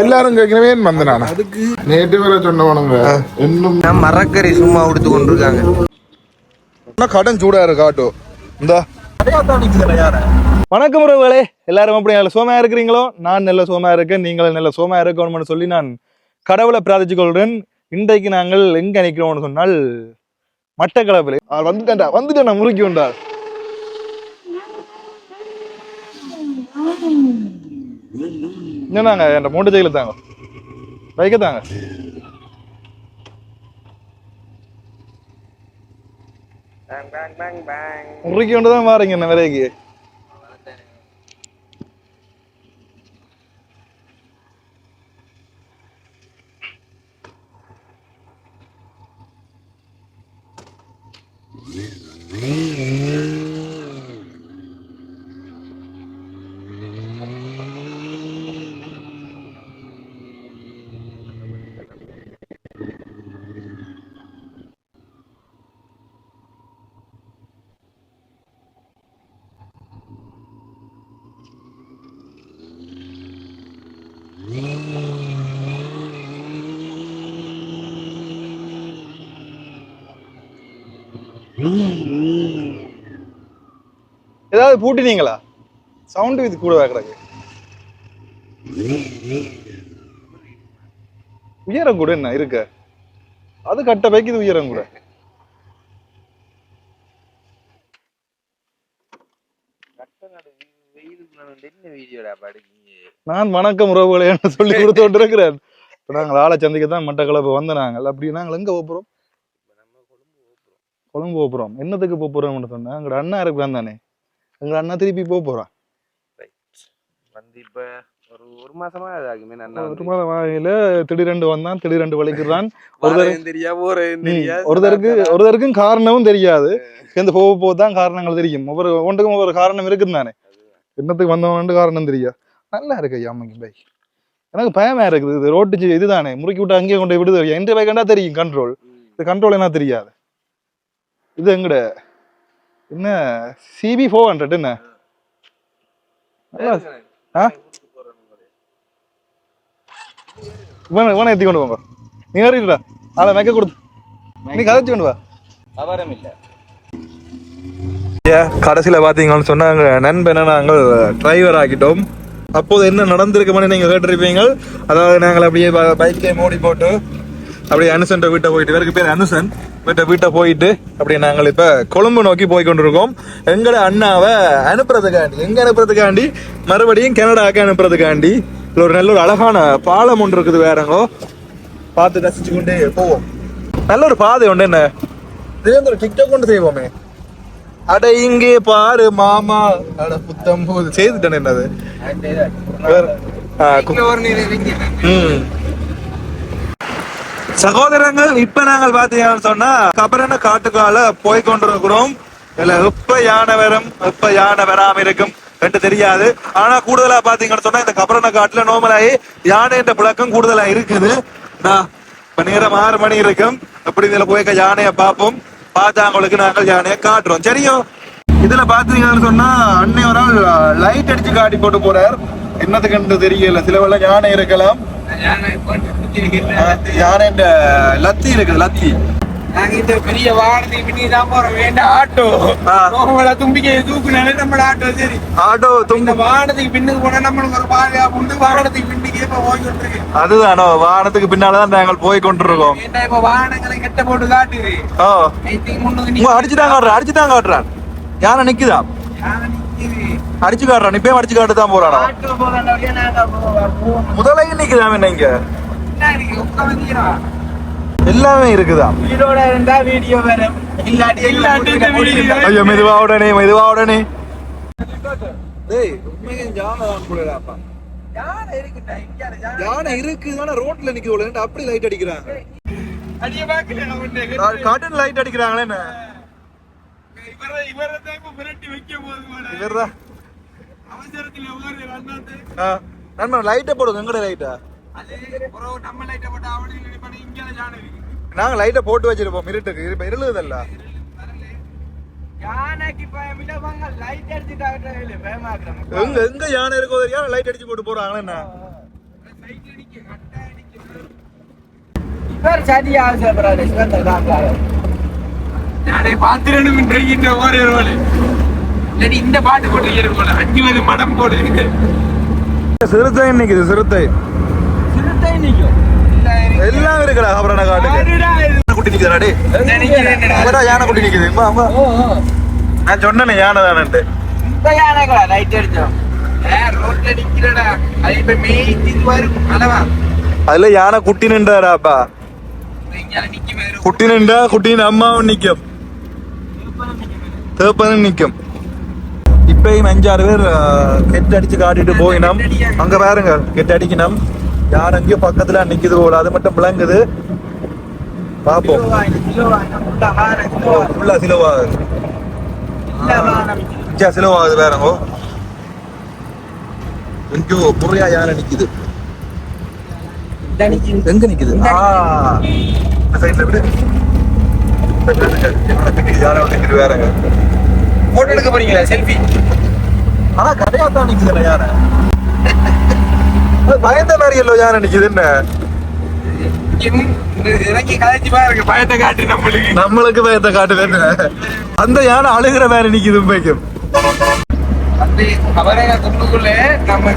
எல்லாரும் கேட்கிறவே வந்து நான்? அதுக்கு நேற்று வேற சொன்னவனுங்க. இன்னும் நான் மரக்கறி சும்மா உடுத்து கொண்டிருக்காங்க. கடன் சூடா இருக்கு ஆட்டோ இந்தா. வணக்கம் உறவுகளே. எல்லாரும் அப்படி நல்ல சோமா இருக்கிறீங்களோ? நான் நல்ல சோமா இருக்கேன். நீங்களும் நல்ல சோமா இருக்கணும்னு சொல்லி நான் கடவுளை பிரார்த்திச்சு கொள்கிறேன் இன்றைக்கு நாங்கள் எங்க நிற்கிறோம்னு சொன்னால் மட்டக்களப்பில். வந்துட்டேன்டா. வந்துட்டேன் முறுக்கி உண்டா என்னங்க என் மூட்டை ஜெயில தாங்க. பைக்க தாங்க. முறுக்கி கொண்டு தான் வாரீங்க என்ன விலைக்கு. பூட்டினீங்களா? சவுண்டு இது கூட கிடக்கு. உயரம் கூட என்ன இருக்க? அது கட்ட பைக்கு இது உயரம் கூட. நான் வணக்கம் உறவுகளை என்று சொல்லி கொடுத்து கொண்டிருக்கிறேன் இப்ப நாங்கள் ஆளை சந்திக்க தான் மட்டக்களப்பு வந்த நாங்கள் அப்படி நாங்கள் எங்கே போகிறோம் கொழும்பு போகிறோம் என்னத்துக்கு போக போறோம்னு சொன்னா எங்களோட அண்ணா இருக்கிறான் தானே. எங்க அண்ணா திருப்பி போக போறான் வந்து இப்ப ஒரு ஒரு மாசமா ஆகுமே ஒரு மாதம் வாயில திடீரெண்டு வந்தான் திடீரெண்டு வலிக்கிறான். ஒருத்தருக்கு ஒருத்தருக்கும் காரணமும் தெரியாது. இந்த போக போக தான் காரணங்கள் தெரியும். ஒவ்வொரு ஒன்றுக்கும் ஒவ்வொரு காரணம் இருக்குது தானே. என்னத்துக்கு வந்தவன் காரணம் தெரியா? நல்லா இருக்கு ஐயா அம்மைக்கு பைக் எனக்கு பயமா இருக்குது. இது ரோட்டு இதுதானே முறுக்கி விட்டு அங்கேயே கொண்டு விடுது. எந்த பைக் தெரியும் கண்ட்ரோல் இது கண்ட்ரோல் என்ன தெரியாது. இது எங்கட? என்ன? சிபி ஃபோர் ஹண்ட்ரட் என்ன? ஆ. இவனை இவனை ஏற்றி கொண்டு போங்க நீ ஏறிடுடா அதை மெக்க கொடுத்து. நீ கதைச்சு கொண்டு வா. அவரம் இல்ல கடைசியில் பார்த்தீங்கன்னு சொன்னாங்க நண்பனை நாங்கள் டிரைவர் ஆக்கிட்டோம் அப்போது என்ன நடந்திருக்குமென்னு நீங்கள் கேட்டிருப்பீங்க அதாவது நாங்கள் அப்படியே பைக்கை மோடி போட்டு அப்படியே அனுசன் வீட்டை போயிட்டு இவருக்கு பேர் அனுசன். வீட்டை வீட்டை போயிட்டு அப்படியே நாங்கள் இப்போ கொழும்பு நோக்கி போய் கொண்டிருக்கோம். எங்களோட அண்ணாவை அனுப்புறதுக்காண்டி எங்க அனுப்புறதுக்காண்டி? மறுபடியும் கனடாக்கு அனுப்புறதுக்காண்டி. இதுல ஒரு நல்ல ஒரு அழகான பாலம் ஒன்று இருக்குது வேறங்கோ. பார்த்து ரசிச்சு கொண்டே போவோம். நல்ல ஒரு பாதை உண்டு என்ன? திடீர்னு ஒரு டிக்டாக் கொண்டு செய்வோமே. அட இங்கே பாரு மாமா. அட புத்தம் போது செய்துட்டேன் என்னது? வேற- ம். சகோதரங்கள் இப்ப நாங்கள் பாத்தீங்கன்னு சொன்னா கபரன காட்டுக்கால போய் கொண்டிருக்கிறோம். இதுல எப்ப யானை வரும் எப்ப யானை வராம இருக்கும். ரெண்டு தெரியாது. ஆனா கூடுதலா பாத்தீங்கன்னு சொன்னா இந்த கபரன காட்டுல நோமலாயி யானைன்ற புழக்கம் கூடுதலா இருக்குது. இப்ப நேரம் ஆறு மணி இருக்கும். அப்படி இதுல போய் யானையை பார்ப்போம். பார்த்தாங்களுக்கு நாங்கள் யானையை காட்டுறோம். சரியோ? இதுல பாத்தீங்கன்னு சொன்னா அன்னை ஒரு நாள் லைட் அடிச்சு காட்டி போட்டு போறார். என்னத்துக்குன்னு தெரியல. சில யானை இருக்கலாம். யானை லத்தி இருக்குது லத்தி? நாங்க இந்த பெரிய வாகனத்துக்கு பின்னி தான் போறோம். வேண்டாம் ஆட்டோ. உங்களை தும்பிக்கை தூக்குனாலே நம்ம ஆட்டோ சரி. ஆட்டோ தும்பு. வாகனத்துக்கு பின்னுக்கு போனா நம்மளுக்கு ஒரு பாதுகாப்பு உண்டு. வாகனத்துக்கு பின்னுக்கு இப்ப போய்கிட்டு இருக்கு அதுதானோ வாகனத்துக்கு பின்னாலதான் நாங்கள் போய் கொண்டிருக்கோம். இப்ப வாகனங்களை கெட்ட போட்டு காட்டுது ஓ அடிச்சுதான் காட்டுறான் அடிச்சுதான் காட்டுறான் யானை நிக்குதான் அடிச்சு காட்டுறான் இப்பயும் அடிச்சு காட்டு தான் போறானோ முதலையும் நிக்குதாம் என்ன இங்க? என்ன இருக்கு உட்காந்துக்கிறோம் எல்லாமே இருக்குதாம் வீடோட இருந்தா வீடியோ வரும் இல்லாட்டி இல்லாட்டி வீடியோ ஐயோ மெதுவா உடனே மெதுவா உடனே. டேய் உண்மையா யானை தான் போலடாப்பா யானை இருக்குடா இங்க யானை யானை இருக்கு தானே ரோட்ல நிக்குது அப்படி லைட் அடிக்கிறாங்க? அடிய பாக்கல காட்டன் லைட் அடிக்கிறாங்களே என்ன? இவரை இவரை தான் இப்ப மிரட்டி வைக்க போகுது. இவர்தான். அவசரத்துல அண்ணாத்து. லைட்டை போடுங்க எங்கட லைட்டா நாங்க லைட்டை போட்டு வச்சிருப்போம் இருட்டுக்கு இப்ப இருளுதல்ல. எங்க எங்க யானை இருக்கோ தெரியாது லைட் அடிச்சு போட்டு போறாங்களே என்ன? இவர் சரியா ஆசைப்படுறாரு நானே பாத்திரணும் இன்றைக்கு ஓரே ரோல் இல்லாட்டி இந்த பாட்டு போட்டு இருக்கோம் அஞ்சு வந்து மடம் போடு. சிறுத்தை நிக்குது சிறுத்தை. எல்லாம் இருக்குடா அப்புறம் காட்டுக்கு. குட்டி நிக்குதுடா டேய். அங்கடா யானை குட்டி நிக்குது? வா வா. நான் சொன்னேனே யானை தானேன்ட்டு. இந்த யானைகளா ரைட் அடிச்சோம் ரோட்ல நிக்கிறடா. அது இப்ப மேய்ச்சி வரும் அளவா? அதுல யானை குட்டி நின்றாடாப்பா குட்டி நின்றா குட்டியின் அம்மாவும் நிக்கும். தேப்பனும் நிக்கும். இப்பயும் அஞ்சாறு பேர் கெட்டு அடிச்சு காட்டிட்டு போயினோம். அங்க பாருங்க கெட்டு அடிக்கணும் யார் அங்கேயோ பக்கத்துல நிக்குது போல அது மட்டும் விளங்குது. பாப்போம். ஃபுல்லா சிலவாகுது சிலவாகுது வேறங்கோ எங்கேயோ புறையா யானை நிக்குது? எங்க நிக்குது? சைடுல விடு. யானை நிக்குது, வேறங்க போட்டோ எடுக்க போறீங்களா? செல்ஃபி ஆனா கடையா தான் நிக்குதுல்ல யானை அது பயந்த மாதிரி இல்ல யானை நிக்குது என்ன? பயத்தை காட்டு நம்மளுக்கு நம்மளுக்கு பயத்தை என்ன? அந்த யானை அழுகிற வேற நிக்குது உண்மைக்கும். அப்படி அவரே துண்டுக்குள்ள நம்ம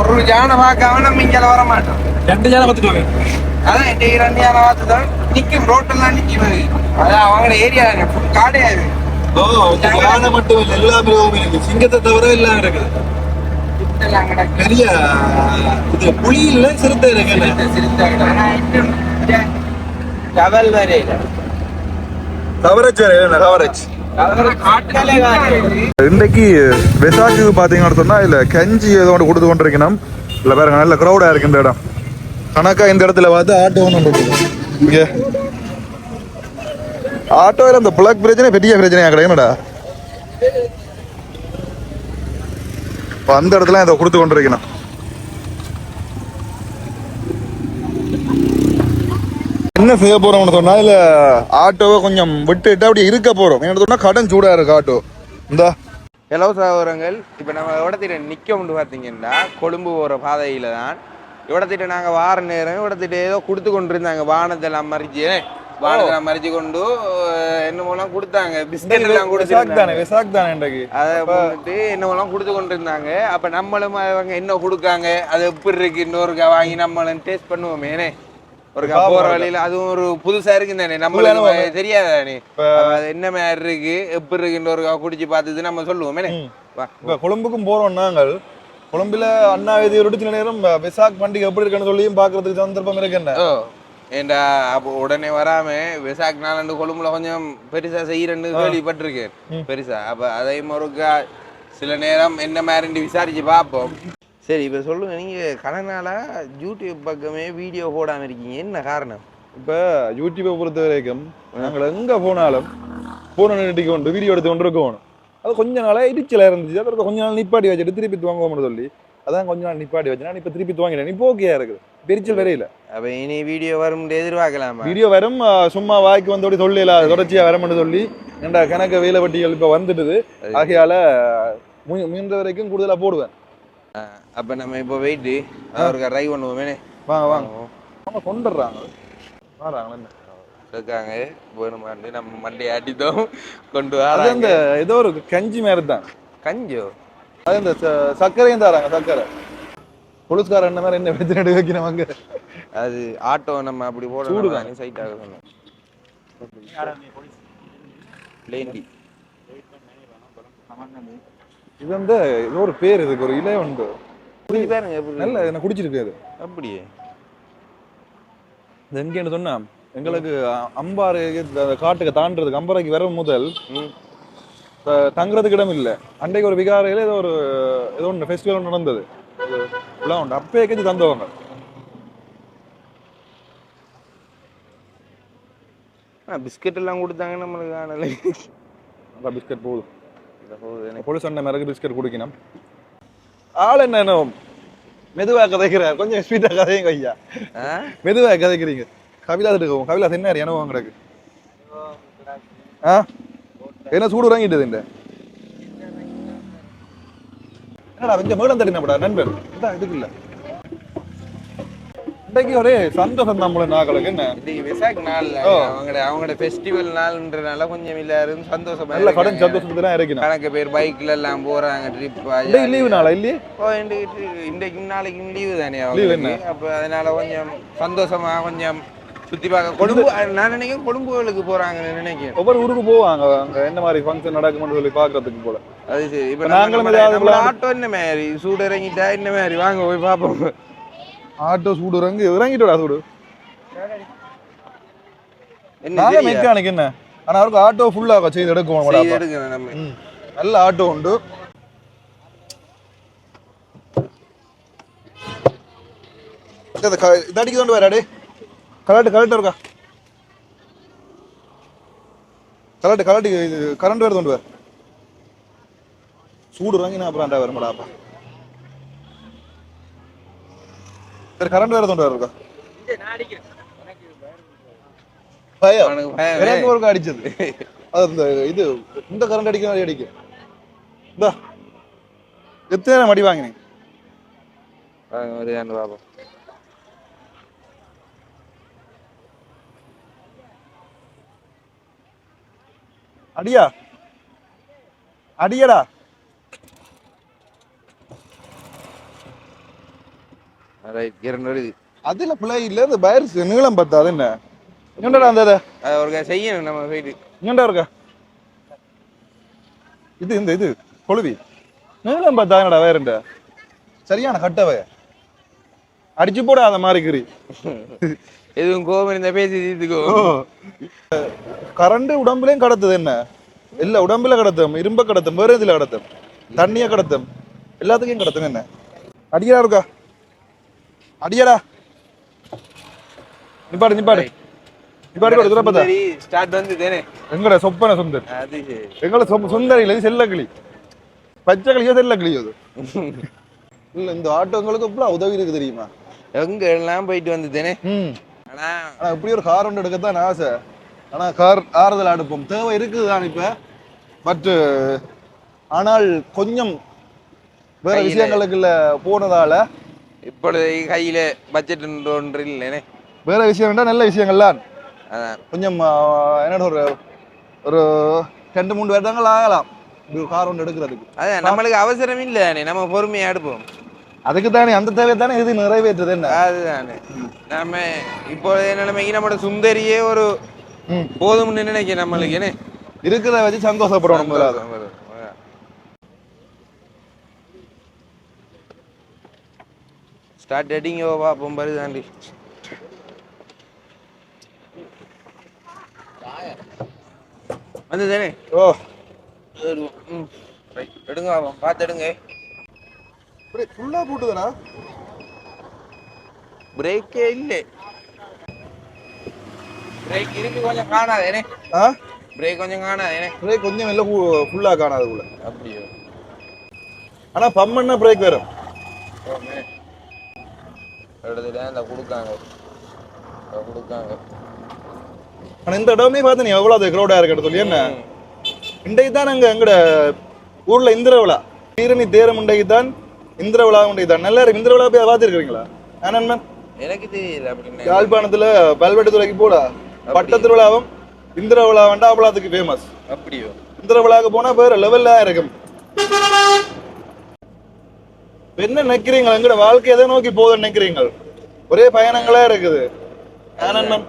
ஒரு யானை பார்க்காம நம்ம இங்க வர மாட்டோம் ரெண்டு யானை பார்த்துட்டு அதான் என் ரெண்டு யானை பார்த்து தான் ரோட்டெல்லாம் நிக்கும் அதான் அவங்களோட ஏரியா காடே அது ஓ யானை மட்டும் இல்ல எல்லா மிருகமும் இருக்கு சிங்கத்தை தவிர எல்லாம் இருக்குது. நிறைய இது புலி இல்ல சிறுத்தை இருக்கு டபல் வரையில கவரேஜ். கவரேஜ் இன்னைக்கு வெசாக்கு பாத்தீங்கன்னு சொன்னா இல்ல கஞ்சி ஏதோ ஒன்று கொடுத்து கொண்டிருக்கணும். இல்ல பாருங்க நல்ல க்ரௌடா இருக்கு இந்த இடம். கணக்கா இந்த இடத்துல பார்த்து ஆட்டோ ஒன்று இருக்குது அந்த ஆட்டோவில் பிளக் பிரச்சனை பெரிய பிரச்சனையா கிடையாதுடா இப்ப அந்த இடத்துல இதை கொடுத்து கொண்டிருக்கணும். என்ன செய்ய போறோம்னு சொன்னா இல்ல ஆட்டோவை கொஞ்சம் விட்டுட்டு அப்படியே இருக்க போறோம். என்ன சொன்னா கடன் சூடா இருக்கு ஆட்டோ இந்தா. ஹலோ சகோதரங்கள். இப்போ நம்ம இடத்திட்ட நிற்க முடியும் பார்த்தீங்கன்னா கொழும்பு போகிற பாதையில் தான் இடத்திட்ட நாங்கள் வார நேரம் இடத்திட்ட ஏதோ கொடுத்து கொண்டு இருந்தாங்க வானத்தெல்லாம் மறிச்சு. வானத்தெல்லாம் மறிச்சு கொண்டு என்னமோலாம் கொடுத்தாங்க. பிஸ்கட் எல்லாம் கொடுத்தாங்க விசாக் தானே இன்றைக்கு? அதை வந்துட்டு என்னமோலாம் கொடுத்து கொண்டு இருந்தாங்க அப்போ நம்மளும் அவங்க என்ன கொடுக்காங்க அது எப்படி இருக்கு? இன்னொருக்கா வாங்கி நம்மளும் டேஸ்ட் பண்ணுவோமே ஏனே ஒரு. போற வழியில அதுவும் ஒரு புதுசா இருக்கு தானே? நம்மளுக்கு தெரியாதானே அது என்ன மாதிரி இருக்கு? எப்படி இருக்குன்ற ஒரு குடிச்சு பார்த்துட்டு நம்ம சொல்லுவோம் இப்ப கொழும்புக்கும் போறோம் நாங்கள். கொழும்புல அண்ணா வேதி ஒரு சில நேரம் விசாக் பண்டிகை எப்படி இருக்குன்னு சொல்லியும் பாக்குறதுக்கு சந்தர்ப்பம் இருக்கு என்ன? ஓ. ஏண்டா அப்போ உடனே வராம விசாக் நாலண்டு கொழும்புல கொஞ்சம் பெருசா செய்யறேன்னு கேள்விப்பட்டிருக்கேன். பெருசா. அப்ப அதே மறுக்கா சில நேரம் என்ன மாதிரி விசாரிச்சு பார்ப்போம். சரி இப்ப சொல்லுங்க. நீங்க கடனால யூடியூப் பக்கமே வீடியோ போடாம இருக்கீங்க. என்ன காரணம்? இப்ப யூடியூப்பை பொறுத்த வரைக்கும் நாங்கள் எங்க போனாலும் போன நிறுத்தி கொண்டு வீடியோ எடுத்து கொண்டு இருக்கணும் அது கொஞ்ச நாளா இடிச்சலா இருந்துச்சு. அப்புறம் கொஞ்ச நாள் நிப்பாட்டி வச்சுட்டு திருப்பி துவாங்குவோம்னு சொல்லி அதான் கொஞ்ச நாள் நிப்பாட்டி வச்சு நான் இப்ப திருப்பி துவாங்கிட்டேன். இப்போ ஓகேயா இருக்குது பெரிச்சல் வரையில அப்ப இனி வீடியோ வரும் எதிர்பார்க்கலாமா? வீடியோ வரும். சும்மா வாய்க்கு வந்தோடி சொல்லல தொடர்ச்சியா வரமுன்னு சொல்லி. ஏண்டா கணக்கு வேலை வட்டிகள் இப்ப வந்துடுது ஆகையால முயன்ற வரைக்கும் கூடுதலா போடுவேன். அப்ப நம்ம இப்போ வெயிட்டு அவருக்கு ட்ரை பண்ணுவோமே. வாங்க வாங்க. அவங்க கொண்டுடுறாங்க. வராங்களா? இருக்காங்க. வேணுமாண்டு நம்ம மண்டையை அடித்தோம். கொண்டு அந்த ஏதோ ஒரு கஞ்சி மாதிரி தான். கஞ்சோ அது இந்த சர்க்கரையும் தராங்க சர்க்கரை. போலீஸ்காரன் என்ன மாதிரி என்ன பிரச்சனை எடுக்க வைக்கிறவங்க அது ஆட்டோ நம்ம அப்படி சூடு போடணும் தானே. சைட் ஆக சொன்னோம் இது வந்து ஏதோ ஒரு பேர் இதுக்கு ஒரு இலை உண்டு. பாருங்க நல்ல என்ன குடிச்சிருக்கு அது. அப்படியே. இது எங்கேன்னு சொன்னா எங்களுக்கு அம்பாறு காட்டுக்கு தாண்டறதுக்கு அம்பாறைக்கு வர முதல் தங்குறதுக்கு இடம் இல்ல. அன்றைக்கு ஒரு விகாரையில ஏதோ ஒரு ஏதோ ஒன்று ஃபெஸ்டிவல் நடந்தது. விழா உண்டு. அப்பயே கஞ்சி தந்தவங்க. பிஸ்கட் எல்லாம் கொடுத்தாங்க நம்மளுக்கு ஆனல நல்லா பிஸ்கட் போகுது போலீஸ் அண்ணன் மிளகு பிஸ்கட் குடிக்கணும். ஆள் என்ன என்ன? மெதுவா கதைக்கிறார். கொஞ்சம் ஸ்வீட்டா கதையுங்க ஐயா. மெதுவா கதைக்கிறீங்க. கவிலாஸ் எடுக்கவும் கவிலாஸ் என்ன எனவோ கிடக்கு. ஆ? என்ன சூடு வாங்கிட்டது இந்த? என்னடா கொஞ்சம் மேடம் தட்டினப்படா நண்பர் இதுக்கு இல்ல இன்றைக்கு ஒரே சந்தோஷம் நம்மள நாக்களுக்கு என்ன? இன்னைக்கு விசாக் நாள்ல ஓ. அவங்களோட அவங்களோட ஃபெஸ்டிவல் நாள்ன்றனால கொஞ்சம் எல்லாரும் சந்தோஷமா நல்ல கடன் இருக்காங்க. சந்தோஷத்துல தான் இருக்கணும் கணக்கு பேர் பைக்ல எல்லாம் போறாங்க ட்ரிப் இன்றைக்கு லீவு நாளா இல்லையே? இன்றைக்கும் நாளைக்கும் லீவு தானே? அப்ப அதனால கொஞ்சம் சந்தோஷமா கொஞ்சம் சுத்தி பார்க்க கொழும்பு நான் நினைக்கிறேன் கொழும்புகளுக்கு போறாங்கன்னு நினைக்கிறேன். ஒவ்வொரு ஊருக்கு போவாங்க. அங்க என்ன மாதிரி ஃபங்க்ஷன் நடக்கும்னு சொல்லி பாக்குறதுக்கு போல. அது சரி. இப்ப நாங்களும் ஏதாவது ஆட்டோ என்ன மாதிரி? சூடு இறங்கிட்டா என்ன மாதிரி? வாங்க போய் பார்ப்போம். ஆட்டோ சூடு இறங்கி இறங்கிட்டோடா சூடு. என்ன? மெக்கானிக் என்ன? ஆனா அவருக்கு ஆட்டோ ஃபுல்லா செய்து எடுக்கணும் நம்ம. நல்ல ஆட்டோ உண்டு. இது க- இது அடிக்க கொண்டு வராடே கலட்டு கலட்டு இருக்கா? கலட்டு கலட்டு இது கரண்ட் வேறு கொண்டு வர சூடு இறங்கி நான் அப்புறம் வருமாடாப்பா சரி கரண்ட் வேறு கொண்டு இருக்கா? பயம் எனக்கு ஒரு அடிச்சது. அது இந்த இது இந்த கரண்ட் அடிக்கிற மாதிரி அடிக்கும் இந்தா எத்தனை நேரம் அடி வாங்கினீங்க? வாங்க வருதான்னு அடியா? அடியடா. அதுல பிள்ளை இல்ல இந்த பயிர் நீளம் பார்த்தா அது என்ன? எங்கடா அந்த அது ஒரு செய்யணும் நம்ம போயிட்டு எங்கடா இருக்கா இது இந்த இது கொழுவி. நீளம் பார்த்தா என்னடா வேறுண்ட சரியான கட்டவை. அடிச்சு போட அந்த மாதிரி கிரி. எதுவும் கோபம் இருந்தா பேசி தீர்த்துக்கோ. கரண்ட் உடம்புலயும் கடத்துது என்ன? இல்ல உடம்புல கடத்தும் இரும்ப கடத்தும் வேற இதுல கடத்தும்? தண்ணிய கடத்தும். எல்லாத்துக்கும் கடத்தும் என்ன? அடியடா இருக்கா அடியடா. நிப்பாடு நிப்பாடு. நிப்பாடு கூட பார்த்தா. ஸ்டார்ட் வந்து தானே. எங்கட சொப்பன சுந்தர்? இல்லை பச்சை கிளியோ செல்ல கிளியோ அது? இல்ல இந்த ஆட்டோங்களுக்கு உதவி இருக்கு தெரியுமா? எங்க எல்லாம் போயிட்டு வந்து தானே? ஆனா இப்படி ஒரு கார் ஒன்று எடுக்கத்தான் ஆசை. ஆனா கார் ஆறுதல் அடுப்போம். தேவை இருக்குது தான் இப்ப. பட் ஆனால் கொஞ்சம் வேற விஷயங்களுக்குள்ள போனதால. இப்பொழுது கையில பட்ஜெட் ஒன்று இல்லைனே. வேற விஷயம் நல்ல விஷயங்கள்லாம் கொஞ்சம் என்னோட ஒரு ஒரு ரெண்டு மூணு வருடங்கள் ஆகலாம். கார் ஒன்று எடுக்கிறதுக்கு. அதான் நம்மளுக்கு அவசரம் இல்லைதானே நம்ம பொறுமையா எடுப்போம். அதுக்கு தானே அந்த தேவை தானே இது நிறைவேற்றுது என்ன? அதுதானே. நம்ம இப்போ நிலைமைக்கு நம்மளோட சுந்தரியே ஒரு. போதும்னு நினைக்கிறேன் நம்மளுக்கு. என்ன? இருக்கிறத வச்சு சந்தோஷப்படணும் முதலாவது. ஸ்டார்ட் அடிங்க பார்ப்போம் பருதாண்டி வந்து தானே? ஓ. எடுங்க பார்த்து எடுங்க. ஃபுல்லா போட்டுதானா பிரேக்கே இல்லை. பிரேக் இருக்கு கொஞ்சம் காணாதேனே ஆ? பிரேக் கொஞ்சம் காணாதேனே பிரேக் கொஞ்சம் இல்லை ஃபுல்லா காணாதுக்குள்ள அப்படியோ. ஆனா பம்மன்னா பிரேக் வரும். இடத்துல இந்த கொடுக்காங்க. கொடுக்காங்க. ஆனா இந்த இடமே பார்த்து நீ எவ்வளவு கிரௌடா இருக்கிறது சொல்லி என்ன? இன்றைக்கு தான் அங்க எங்கட ஊர்ல இந்திர விழா ஈரணி தேரம் இன்றைக்கு தான் இந்திர விழா இன்றைக்கு தான் நல்லா இருக்கு இந்திர விழா போய் பார்த்துருக்கீங்களா ஆனந்த் எனக்கு தெரியல அப்படின்னு யாழ்ப்பாணத்துல பல்வெட்டு துறைக்கு போடா. பட்ட திருவிழாவும் இந்திர விழா வேண்டா அவ்வளோத்துக்கு ஃபேமஸ் அப்படியோ? இந்திர விழாக்கு போனா வேற லெவல்ல இருக்கும். என்ன நினைக்கிறீங்க? எங்கட வாழ்க்கை எதை நோக்கி போகுதுன்னு நினைக்கிறீங்க? ஒரே பயணங்களா இருக்குது. ஆனந்தம்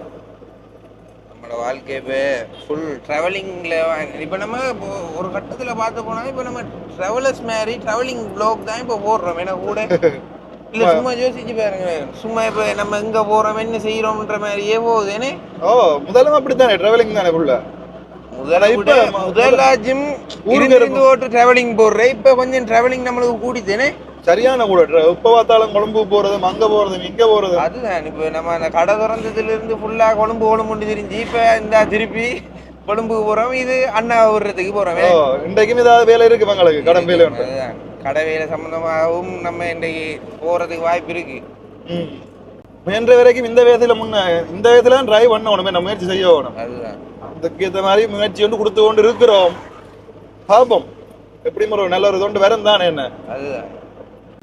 நம்மளோட வாழ்க்கை இப்போ ஃபுல் ட்ராவலிங்கில் இப்போ நம்ம இப்போ ஒரு கட்டத்தில் பார்த்து போனால் இப்போ நம்ம ட்ராவலர்ஸ் மாதிரி ட்ராவலிங் ப்ளாக் தான் இப்போ போடுறோம் ஏன்னா கூட இல்லை சும்மா யோசிச்சு பாருங்க. சும்மா இப்போ நம்ம எங்கே போகிறோம் என்ன செய்கிறோம்ன்ற மாதிரியே போகுது ஏன்னா ஓ முதலும் அப்படித்தானே டிராவலிங் தானே ஃபுல்லா முதல்ல இப்ப விட ம- முதலாச்சும் ஊருக்கு இருந்து ஓட்டு ட்ராவலிங் போடுறேன் இப்போ கொஞ்சம் ட்ராவலிங் நம்மளுக்கு கூடித்தேனே சரியான கூட எப்ப பார்த்தாலும் கொழும்பு போறதும் அங்க போறதும் இங்க போறதும். அதுதான் இப்போ நம்ம கடை திறந்ததுல இருந்து ஃபுல்லா கொழும்பு கொழும்புண்டு தெரிஞ்சு இப்போ இந்த திருப்பி கொழும்புக்கு போறோம். இது அண்ணா விடுறதுக்கு போறோம். ஓ இன்றைக்கும் ஏதாவது வேலை இருக்கு எங்களுக்கு கடன் வேலை கடை வேலை சம்பந்தமாகவும் நம்ம இன்றைக்கு போறதுக்கு வாய்ப்பு இருக்கு. முயன்ற வரைக்கும் இந்த வயதுல முன்ன இந்த வயதுல டிரைவ் பண்ணணும். நம்ம முயற்சி செய்ய வேணும் அதுதான். அதுக்கு ஏற்ற மாதிரி முயற்சி வந்து கொடுத்து கொண்டு இருக்கிறோம். பாப்போம். எப்படி ஒரு நல்ல ஒரு தொண்டு வரம் தானே என்ன? அதுதான்.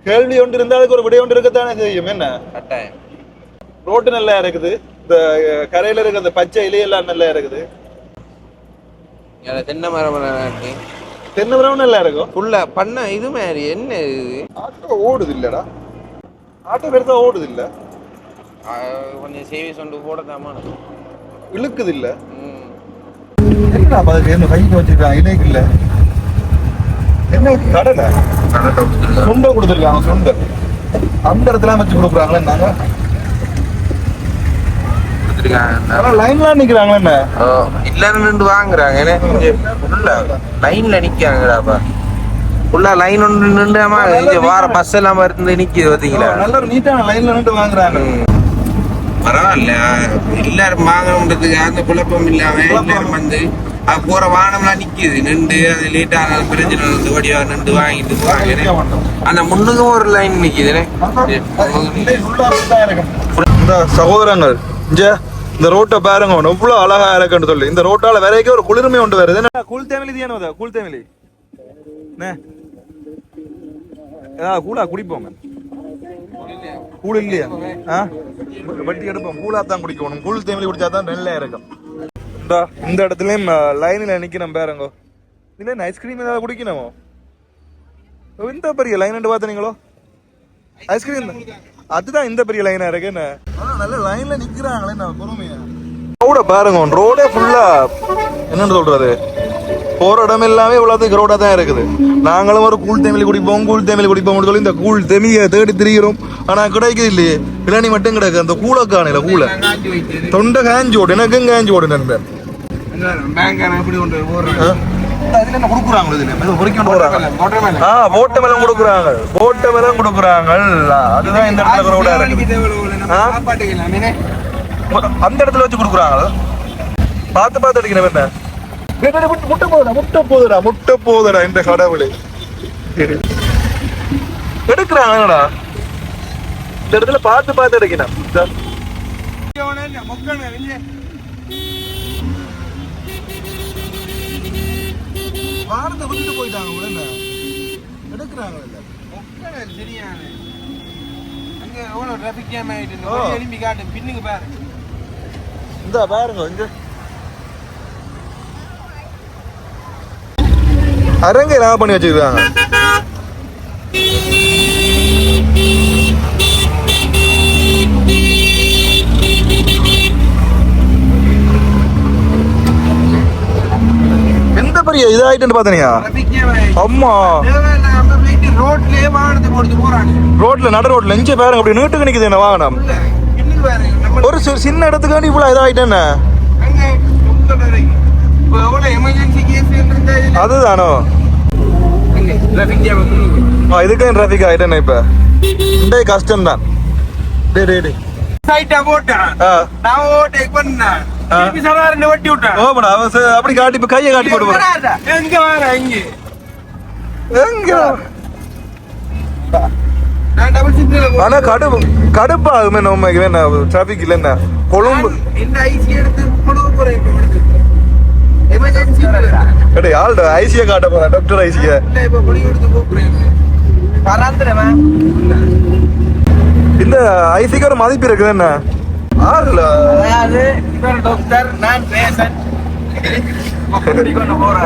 கேள்வி ஒன்று இருந்தால் அதுக்கு ஒரு விடை ஒன்று இருக்கத்தானே செய்யும். என்ன? கட்டாயம். ரோட்டு நல்லா இருக்குது. இந்த கரையில இருக்க அந்த பச்சை இலையெல்லாம் நல்லா இருக்குது. தென்னை மரம் நட்டு தென்னை மரம் நல்லா இருக்கும் ஃபுல்லா பண்ண இது மாதிரி என்ன இது? ஆட்டோ ஓடுது இல்லடா ஆட்டோ பெருசா ஓடுது இல்ல கொஞ்சம் சேவிஸ் ஒன்று போடத்தாமா இழுக்குது இல்ல என்னடா என்ன கைக்கு வச்சிருக்காங்க இலைக்கு இல்ல. என்ன கடலை. சுண்டை கொடுத்துருக்காங்க சுண்டை. அந்த இடத்துல வச்சு கொடுக்குறாங்களே நாங்க. ஆனா லைன்லாம் நிக்கிறாங்களே எல்லாரும் நின்று வாங்குறாங்க. ஏன்னா ஃபுல்லா லைன்ல நிக்காங்கடாப்பா ஃபுல்லா லைன் ஒன்று நின்றாமா இங்க வார பஸ் எல்லாம் இருந்து நிக்குது பாத்தீங்களா? நல்ல ஒரு நீட்டான லைன்ல நின்று வாங்குறாங்க பரவாயில்ல. எல்லாரும் வாங்கணுன்றதுக்கு அந்த குழப்பம் இல்லாம எல்லாரும் வந்து அது போற வாகனம்லாம் நிக்குது. நின்று அது லேட் ஆனாலும் பிரச்சனை வந்து ஓடியா நின்று வாங்கிட்டு போவாங்க. அந்த முன்னுக்கும் ஒரு லைன் நிக்குது. சகோதரங்கள் இங்க இந்த ரோட்டை பாருங்க எவ்வளவு அழகா இருக்குன்னு சொல்லி. இந்த ரோட்டால வரைக்கும் ஒரு குளிர்மை உண்டு வருது என்ன? கூழ் தேமிலி தானே கூழ் தேமிலி. என்ன ஏதாவது கூழா குடிப்போங்க கூழ் இல்லையா? ஆ? வட்டி எடுப்போம். கூழா தான் குடிக்கணும் கூழ் தேமிலி குடிச்சா தான் நல்லா இருக்கும் இந்த இந்த இடத்துலயும் லைனில் நிக்கணும் பாருங்க. இல்லைன்னு ஐஸ்கிரீம் ஏதாவது குடிக்கணுமோ? இந்த பெரிய லைன் பார்த்தீங்களோ? ஐஸ்கிரீம் அதுதான் இந்த பெரிய லைனா இருக்கு. என்ன? நல்ல லைன்ல நிக்கிறாங்களே நான் பொறுமையா? ரோட பாருங்க ரோடே ஃபுல்லா என்னன்னு சொல்றது? போற இடம் எல்லாமே இவ்வளவுக்கு ரோடா தான் இருக்குது. நாங்களும் ஒரு கூழ் தேமிலி குடிப்போம் கூழ் தேமிலி குடிப்போம் சொல்லி இந்த கூழ் தெமிய தேடி திரிகிறோம் ஆனா கிடைக்குது இல்லையே? இளநி மட்டும் கிடக்கு. அந்த கூழ காணையில கூழ. தொண்டை காஞ்சி ஓடு எனக்கும் காஞ்சி ஓடு நண்பர் எப்படி கொண்டு போடுறாங்க அதுல என்ன கொடுக்குறாங்களோ இதுல ஏதோ பொறிக்க போறாங்க ஆ போட்ட மேலம் கொடுக்குறாங்க. போட்ட மேலம் கொடுக்குறாங்க. அதுதான் இந்த இடத்துல? அந்த இடத்துல வச்சு கொடுக்குறாங்களா பார்த்து பார்த்து அடிக்கணும் என்ன? முட்டை போதுடா முட்டை போதுடா. முட்டை போதுடா இந்த கடவுளே. சரி. எடுக்கிறாங்க என்னடா? இந்த இடத்துல பார்த்து பார்த்து அடிக்கணும். வாரத்தை விட்டுட்டு போயிட்டாங்க உடனே. எடுக்கிறாங்க இல்ல அங்க எவ்வளவு டிராபிக் ஜாம் ஆயிட்டு ஓ. எலும்பி காட்டு பின்னுக்கு பாரு. இந்த பாருங்க இங்க. அரங்க என்ன பண்ணி வச்சிருக்காங்க இதாயிட்டுன்னு பாத்தனியா? அம்மா. ரோட்ல நடு ரோட்ல இங்கே பாருங்க அப்படி நீட்டுக்கு நிக்குது என்ன வாகனம். ஒரு சின்ன இடத்துக்காண்டி இவ்வளவு இதாயிட்டேன்னு அதுதானோ? இதுக்கும் டிராஃபிக் ஆயிட்டேன்னு இப்ப? இந்த கஷ்டம் தான் டே டே டே சைட்டா போட்டான் நான் ஓட்டேக் பண்ணேன். வட்டி விட்டான் அவன் அப்படி காட்டி இப்ப கையை காட்டி போட்டு போறான். எங்க எங்க? ஆனா கடுப்பு கடுப்பாகுமே நம்ம என்ன டிராபிக் இல்லைன்னா கொழும்பு. எடே ஐசிய காட்ட போறேன் டாக்டர் ஐசிய இந்த ஐசிக்கு ஒரு மதிப்பு இருக்குது என்ன? ஆளுல அதாவது இவர் டாக்டர் நான்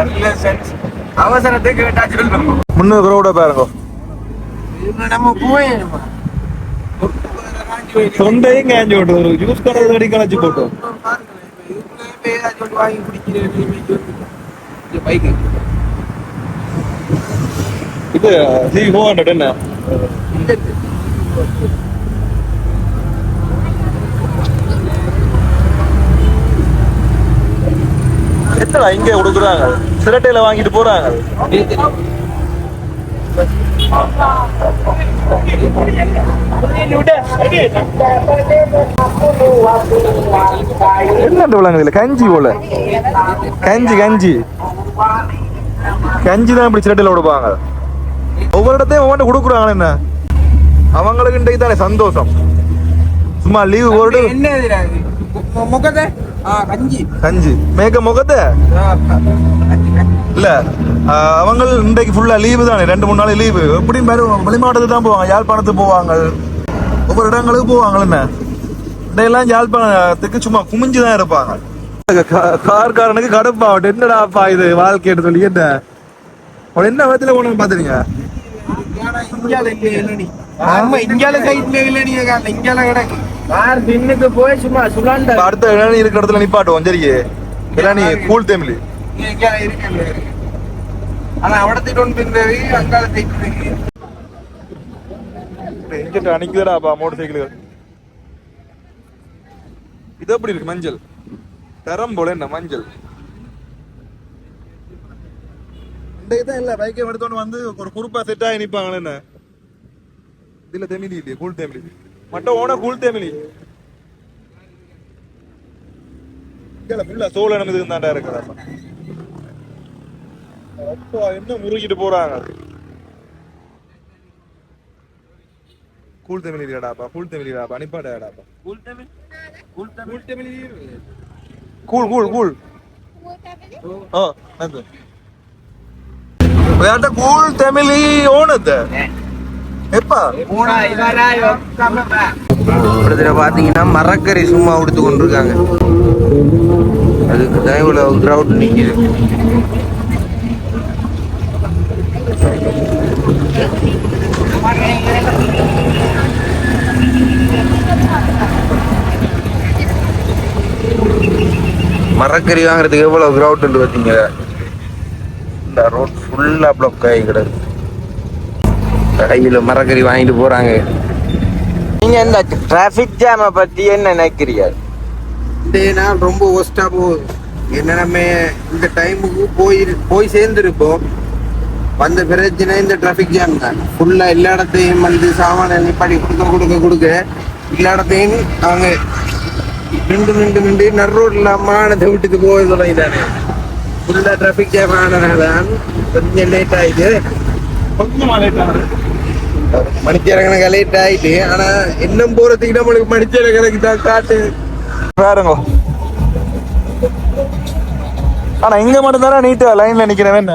ரிலேஷன் அவசரத்துக்கு கேட்டா சொல்லணும் முன்னூறு ரோட பாருங்க நம்ம போயிடுமா தொண்டையும் கேஞ்சு போட்டு ஜூஸ் கடை அடி களைச்சு போட்டு வாங்கி குடிக்கிறேன் பைக்கு இது சி ஃபோர் ஹண்ட்ரட் என்ன? எத்தனை இங்கே கொடுக்குறாங்க சிரட்டையில வாங்கிட்டு போறாங்க. என்ன விளங்குது இல்ல கஞ்சி போல. கஞ்சி கஞ்சி. கஞ்சி தான் இப்படி சிரட்டையில கொடுப்பாங்க ஒவ்வொரு இடத்தையும் ஒவ்வொன்று கொடுக்குறாங்க என்ன? அவங்களுக்கு இன்றைக்கு தானே சந்தோஷம். சும்மா லீவு போட்டு என்ன முகத்தை கஞ்சி கஞ்சி மேக்க முகத்தை இல்ல அவங்க இன்றைக்கு ஃபுல்லா லீவு தானே ரெண்டு மூணு நாள் லீவு எப்படியும் பாரு வெளி மாவட்டத்துக்கு தான் போவாங்க யாழ்ப்பாணத்துக்கு போவாங்க ஒவ்வொரு இடங்களுக்கு போவாங்க என்ன மட்டையெல்லாம் யாழ்ப்பாணத்துக்கு சும்மா குமிஞ்சு தான் இருப்பாங்க கார்காரனுக்கு கடுப்பாவட்டும் என்னடாப்பா இது வாழ்க்கைன்னு சொல்லி என்ன அவன் என்ன விதத்துல கொண்டு பாத்துறீங்க ஆமா இங்கால சைட்ல இல்ல நீங்க இங்கால கிடக்கு கார் பின்னுக்கு போய் சும்மா இப்ப அடுத்த இளநீ இருக்கிற இடத்துல நிப்பாட்டுவோம் சரியே இளநீ கூல் தேமிலி இங்கால இருக்கு ஆனா அவடத்திட்டு ஒன்று பின்னது அங்கால சைட்ல எங்கிட்ட அணிக்குதுடாப்பா மோட்டர் சைக்கிள்கள் இது எப்படி இருக்கு மஞ்சள் தரம் போல என்ன மஞ்சள் இந்த இதான் இல்ல பைக்கை எடுத்தோன்னு வந்து ஒரு குறுப்பா செட் ஆகி நிப்பாங்களே ഇതിലെ തെമിലി ഇല്ലേ കൂൾ തെമിലി മട്ട ഓണ കൂൾ തെമിലി என்ன முறுக்கிட்டு போறாங்க கூழ் தமிழ் இல்லடாப்பா கூழ் தமிழ் இல்லடாப்பா கூழ் தமிழ் கூழ் கூழ் கூழ் கூழ் ஆ கூழ் தமிழி ஓனது இடத்துல பாத்தீங்கன்னா மரக்கறி சும்மா உடுத்து கொண்டிருக்காங்க. அதுக்கு தான் இவ்வளவு கிரவுட் நிக்குது. மரக்கறி வாங்குறதுக்கு எவ்வளவு கிரவுட் பார்த்தீங்க இந்த ரோட் ஃபுல்லா பிளாக் ஆகி கிடக்கு. கையில் மரக்கறி வாங்கிட்டு போறாங்க. நீங்க இந்த டிராபிக் ஜாம பத்தி என்ன நினைக்கிறீங்க? இந்த நாள் ரொம்ப ஒஸ்டா போகுது. என்ன நம்ம இந்த டைமுக்கு போய் போய் சேர்ந்துருப்போம். வந்த பிரச்சனை இந்த டிராஃபிக் ஜாம் தான். ஃபுல்லா எல்லா இடத்தையும் வந்து சாமான நிப்பாடி கொடுக்க கொடுக்க கொடுக்க எல்லா இடத்தையும் அவங்க நின்று நின்று நின்று ரோட்ல மானத்தை விட்டுட்டு போக தொடங்கிட்டானே ஃபுல்லா டிராஃபிக் ஜாம் ஆனதுனால கொஞ்சம் லேட் ஆயிடுது கொஞ்சமா லேட் ஆகுது மணித்தேரக்கணக்கு லேட் ஆயிட்டு ஆனா இன்னும் போறதுக்கு நம்மளுக்கு மணித்தேரக்கணக்கு தான் காட்டுது பாருங்க. ஆனா இங்க மட்டும் தானே நீட்டா லைன்ல நிக்கிறவன்?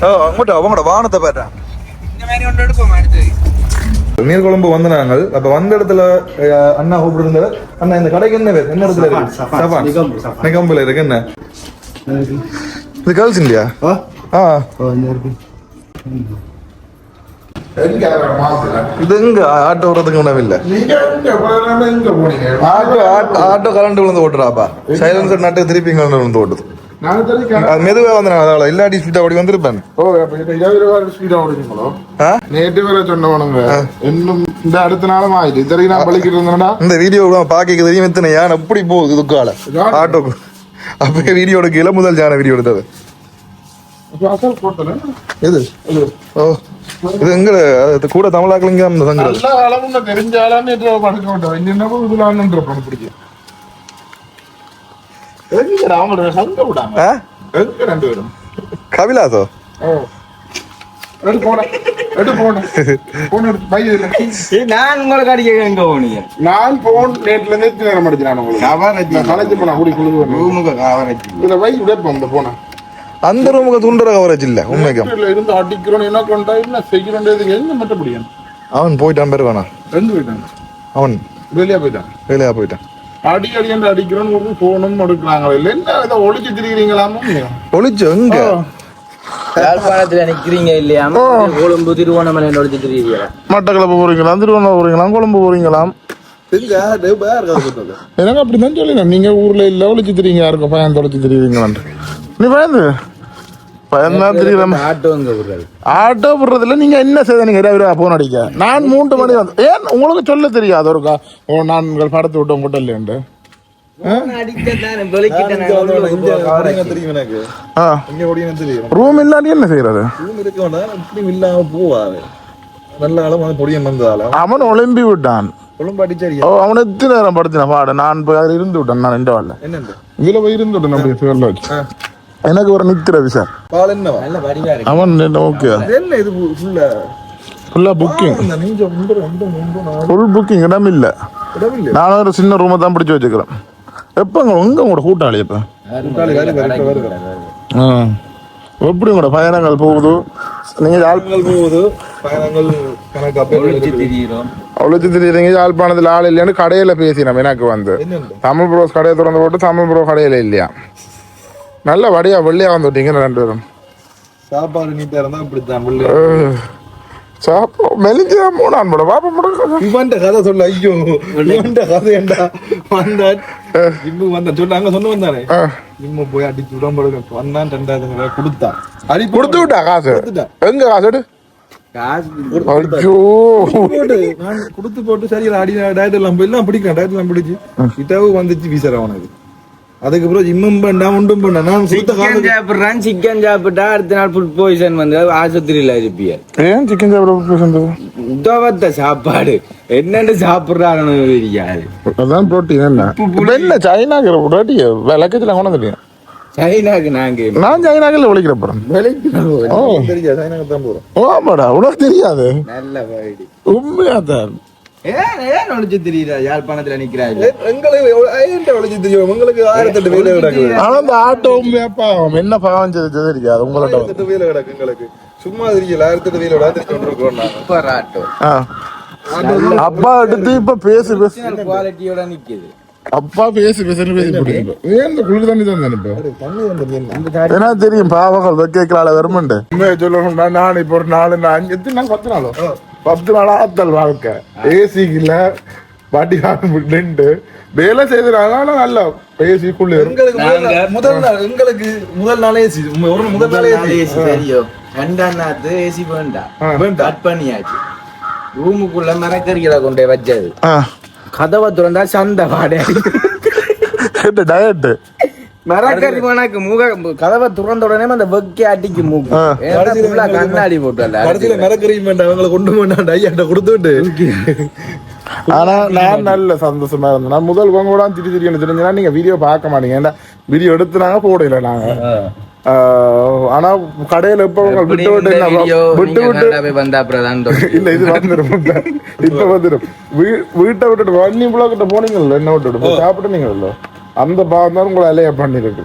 ஓ அவங்கள்ட்ட அவங்களோட வாகனத்தை பாட்டேன் இந்த மாதிரி ஒன்று எடுப்போம் அடுத்தது நீர் குழம்பு வந்து நாங்கள். அப்ப வந்த இடத்துல அண்ணா கூப்பிட்டு அண்ணா இந்த கடைக்கு என்ன பேர்? என்ன இடத்துல இருக்கு? சபான் நிகம்புல இருக்கு என்ன? இது கேர்ள்ஸ் இல்லையா ஆ. இது ஆட்டோ ஓடுறதுக்கு உணவு இல்ல. நீங்க எங்க இவ்வளவு நேரம் எங்க போனீங்க? ஆட்டோ ஆட்டோ கரண்ட் விழுந்து ஓட்டுறாப்பா. சைலன்சர் நட்டு திருப்பி இங்க விழுந்து ஓட்டுது. மெதுவா வந்து இல்லாட்டி ஸ்பீட்டா ஓடி வந்திருப்பேன். ஓ அப்ப இருபது ரூபாய் ஸ்பீடா? நேற்று சொன்னவனுங்க. இன்னும் இந்த அடுத்த நாளும் ஆயிடுச்சு இத்தனைக்கு நான் பழிக்கிட்டு இந்த வீடியோ பாக்க தெரியும். எத்தனை யான் அப்படி போகுது துக்கால ஆட்டோக்கு. அப்பவே வீடியோ எடுக்கல முதல் ஜான வீடியோ எடுத்தது. எது? ஓ இது எங்க அது கூட தமிழாக்கள் அந்த சங்கர் நல்ல அளவுன்னு தெரிஞ்சாலான்னு நேற்று படுக்க மாட்டோம் இன்னும் இதுலான்னு படம். பிடிக்கும் கபிலாசோ? நான் உங்களுக்கு அடிக்க எங்க போனீங்க? நான் போன் நேற்றுல இருந்து நேரம் அடிச்சு நான் உங்களுக்கு நான் கலைச்சு போனா கூடி குழுது ரூமுக்கு கவரேஜ். இதுல வை இந்த போன. அந்த ரூமுக்கு துண்டர கவரேஜ் இல்ல உண்மைக்கும். வீட்டுல இருந்து அடிக்கிறோம் என்ன கொண்டா என்ன செய்கிறோம் எங்க மட்டும் முடியும் அவன் போயிட்டான் பேர் வேணாம் எங்க போயிட்டான்? அவன் வெளியே போயிட்டான்? வேலையா போயிட்டான். அடி அடி என்று அடிக்கிறோன்னு போனும் எடுக்கிறாங்களே இல்ல என்ன இதை ஒழிச்சு திரிகிறீங்களாமோ? ஒளிச்சு எங்க? யாழ்ப்பாணத்துல நிக்கிறீங்க இல்லையா கொழும்பு திருவோணமலை நொடிச்சு தெரியுங்க மட்டக்களப்பு போறீங்களா திருவண்ணா போறீங்களா கொழும்பு போறீங்களாம். எனக்கு அப்படிதான் சொல்லிடுறேன் நீங்க ஊர்ல இல்ல ஒழிச்சு திரிங்க யாருக்கும் பயன் தொலைச்சு திரிவீங்களான்ட்டு நீ பயந்து. பயந்தான் தெரியுறேன் ஆட்டோ ஆட்டோ விடுறதுல நீங்க என்ன செய்த? நீங்க இருபது போன் அடிக்க. நான் மூன்று மணி வந்து ஏன் உங்களுக்கு சொல்ல தெரியாது? ஒருக்கா ஓ நான் உங்கள் படத்தை விட்டு உங்கள்கிட்ட தெரியும் ரூம் இல்லாட்டி என்ன செய்யறது அவன் ஒளிம்பி விட்டான். ஓ அவன் எத்தனை நேரம் படுத்தினான்? பாடு நான் போய் இருந்து விட்டேன் நான் இந்த வாழ இதுல போய் இருந்து விட்டேன் வச்சு. எனக்கு ஒரு வடிவா இருக்கு. அவன் ஓகே இது என்ன இது ஃபுல்லா புக்கிங் நீங்க ஃபுல் புக்கிங் இடம் இல்லை. நான் ஒரு சின்ன ரூமை தான் பிடிச்சி வச்சுக்கிறேன். எப்போங்க எங்க உங்களோட கூட்டாளி இப்போ? எப்படி உங்களோட பயணங்கள் போகுது? நீங்கள் யாழ் பயணங்கள் போகுது. பயணங்கள் கணக்கு அப்பே ஒழிச்சு திரியிறோம் அவ்வளோ தெரியுறீங்க யாழ்ப்பாணத்தில் ஆள் இல்லைன்னு கடையில் பேசினோம் எனக்கு வந்து? தமிழ் ப்ரோஸ் கடையை திறந்து போட்டு தமிழ் ப்ரோ கடையில் இல்லையா? நல்ல வடியா வெள்ளையா வந்து விட்டீங்க ரெண்டு பேரும்? சாப்பாடு நீட்டா இருந்தா இப்படித்தான் பிள்ளை சாப்பிட மெலிஞ்சா மூணான் போட பாப்பா முடக்க இவன்ட கதை சொல்ல ஐயோ. இவன்ட கதை ஏண்டா? வந்தான். ஜிம்மு வந்தான். சொன்ன அங்க சொன்ன வந்தானே? ஜிம்மு போய் அடிச்சு உடம்பு வந்தான் ரெண்டாயிரத்து கொடுத்தான் அடி கொடுத்து விட்டா காசு. எங்க காசு ஐயோ. கொடுத்து போட்டு சரி அடி டயட் எல்லாம் போய் எல்லாம் பிடிக்கும் டயட் எல்லாம் பிடிச்சு. இட்டாவும் வந்துச்சு வீசர் அவனுக்கு அதுக்கப்புறம் ஜிம்மும் பண்ணா உண்டும் பண்ணா நான் கொடுத்த சிக்கன் சாப்பிடுறான் சிக்கன் சாப்பிட்டா அடுத்த நாள் ஃபுட் பாய்சன் வந்து ஆஸ்பத்திரியில இருப்பிய. ஏன் சிக்கன் சாப்பிட சொந்தது உதவத்த சாப்பாடு. என்னன்னு சாப்பிடுறாங்கன்னு தெரியாது. அதான் புரோட்டீன் என்ன? என்ன சைனாக்கு புரோட்டி விளக்கத்துல கொண்டு வந்துட்டேன். சைனாக்கு நாங்க நான் சைனாக்கில் விളിக்கிற போறேன். ஓ. தெரியாது சைனாக்கு தான் போறோம். ஓமாடா உனக்கு தெரியாது. நல்ல உண்மையா தான். ஏன் ஏன் ஒழிச்சு தெரியுதா யாழ்ப்பாணத்துல நிக்கிறாரு எங்களுக்கு தெரியும் உங்களுக்கு ஆயிரத்தெட்டு வேலை கிடக்குது ஆனா இந்த ஆட்டோ உண்மையா பாவம்? என்ன பாவம் தெரியாது உங்கள்ட்ட வந்து. ஆயிரத்தெட்டு வேலை கிடக்கு எங்களுக்கு. சும்மா தெரியல ஆயிரத்தெட்டு வேலை விட தெரிஞ்சு கொண்டிருக்கோம் நாங்க. Super auto. ஆ. அப்பா எடுத்து இப்ப பேசு பேசு. குவாலிட்டியோட நிக்குது. அப்பா பேசு பேசுன்னு பேசி ஏன் இந்த குளிர் தண்ணி தான் என்ன ஏன்னா தெரியும் பாவங்கள் வைக்கலால வருமண்டு உண்மையை சொல்லணும்னா நான் இப்போ ஒரு நாலு நான் அஞ்சு எத்தனை நாள்? பத்து நாளோ? பத்து நாளா ஆத்தல் வாழ்க்கை. ஏசிக்குல பாட்டி நின்று வேலை செய்யறாங்க நல்லா ஏசிக்குள்ள எங்களுக்கு முதல் நாள் முதல் நாள் எங்களுக்கு முதல் நாளே ஏசி ஒரு முதல் நாளே ஏசி தெரியும் ரெண்டாம் நாத்து ஏசி வேண்டாம் கட் பண்ணியாச்சு. ரூமுக்குள்ள மரக்கறிகளை கொண்டு வச்சது. கதவை திறந்தா சந்த வாடை. டயட் மரக்கறி மணக்கு முக கதவை திறந்த உடனே அந்த வெக்கி அடிக்கு மூக்கு. கண்ணாடி போட்டல கடைசியில மிரக்கறியும் வேண்டாம். அவங்களை கொண்டு வேண்டாம் ஐயாட்ட கொடுத்து விட்டு ஆனா நான் நல்ல சந்தோஷமா இருந்தேன். நான் முதல் உங்க கூட திரி திரி தெரிஞ்சுனா நீங்க வீடியோ பார்க்க மாட்டீங்க. ஏன்னா வீடியோ எடுத்துனாங்க போடல நாங்க. ஆஹ், ஆனா கடையில இப்ப விட்டு விட்டு என்ன விட்டு விட்டு இல்ல இது வந்துடும் இப்ப வந்துடும் வீ- வீட்டை விட்டுட்டு வன்னி கிட்ட போனீங்கல்ல என்ன விட்டுட்டு? போய் சாப்பிட்டுனீங்கல்ல? அந்த பாவம் தான் உங்களை அலைய பண்ணிருக்கு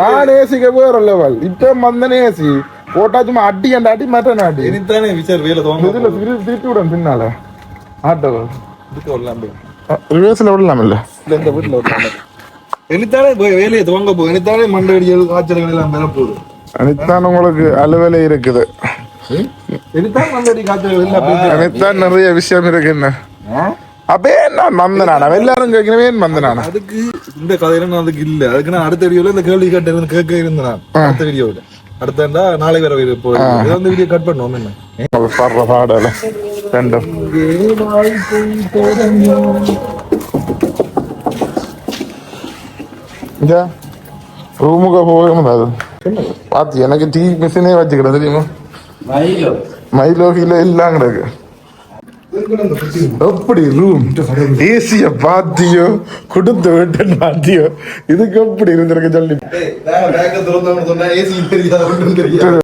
நான் ஏசிக்க வேற லெவல் இப்ப வந்தனே ஏசி போட்டா சும்மா அடி அந்த அடி மாட்டேன் அடி. இனித்தானே விசார் வேலை இதுல திரு- திருப்பி விடும் பின்னால. ஆட்டோ. இதுக்கு வரலாம் ரிவர்ஸ்ல விடலாம் இல்ல இல்ல இந்த வீட்டுல வரலாம் இனித்தானே போய் வேலையை துவங்க போ இனித்தானே மண்டை அடிக்கிறது காய்ச்சல்கள் எல்லாம் உங்களுக்கு அலுவலை இருக்குது. இனித்தான் மண்டை அடி காய்ச்சல்கள் எல்லாம் போயிட்டு அனித்தான் நிறைய விஷயம் இருக்கு என்ன அப்பே நான் வந்தனானா எல்லாரும் கேட்கிறவே வந்தனானா அதுக்கு இந்த கதையில நான் அதுக்கு இல்ல அதுக்கு நான் அடுத்த வீடியோல இந்த கேள்வி கேட்ட இருந்து கேட்க இருந்தேன் அடுத்த வீடியோல அடுத்த நாளை போகுது இதை வந்து வீடியோ கட் பண்ணுவோம் என்ன பாடுற பாடல ரெண்டும் ரூமுக்கு போக முடியாது பாத்து எனக்கு டீ மிஷினே வச்சுக்கிறேன் தெரியுமா மைலோ கிலோ எல்லாம் கிடக்கு எப்படி ரூம் ஏசிய பாத்தியோ கொடுத்து விட்டு பாத்தியோ இதுக்கு எப்படி இருந்திருக்கு சொல்லி.